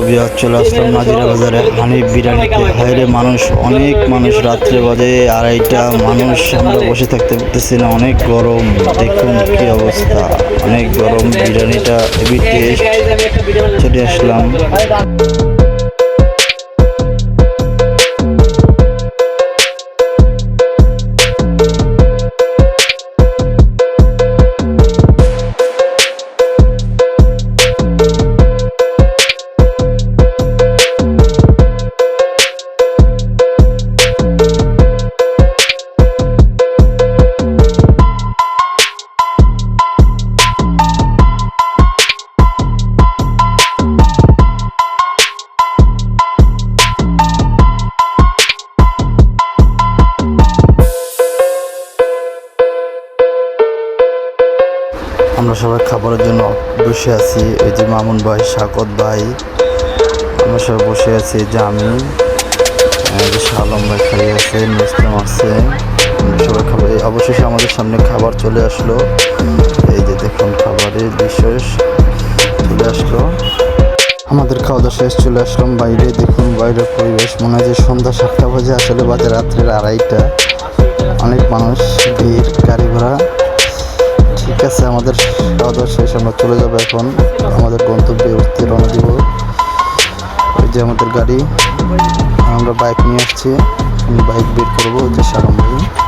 বিয়ার চলে আসলাম নাজিরা বাজারে। হানিফ বিরিয়ানিতে। হাইরে মানুষ, অনেক মানুষ রাত্রে বাজে আড়াইটা। মানুষ আমরা বসে থাকতে পারতেছি না। অনেক গরম। দেখুন কি অবস্থা। অনেক গরম। বিরিয়ানিটা হেভি টেস্ট চলে আসলাম। আমরা সবাই খাবারের জন্য বসে আছি। এই যে মামুন ভাই শাকত ভাই, আমরা সবাই বসে আছি। যে আমি শালম ভাই খাই আছে মুসলিম আছে। সবাই খাবার অবশেষে আমাদের সামনে খাবার চলে আসলো। এই যে দেখুন খাবারের বিশেষ চলে আসলো। আমাদের খাওয়া দাওয়া শেষ, চলে আসলাম বাইরে। দেখুন বাইরের পরিবেশ মনে হয় যে সন্ধ্যা সাতটা বাজে, আসলে বাজে রাত্রের আড়াইটা। অনেক মানুষ আছে, আমাদের খাওয়া দাওয়া শেষ, আমরা চলে যাব এখন। আমাদের গন্তব্যে উঠতে রওনা দিব। ওই যে আমাদের গাড়ি। আমরা বাইক নিয়ে আসছি। বাইক বের করব যে সারম ভাই।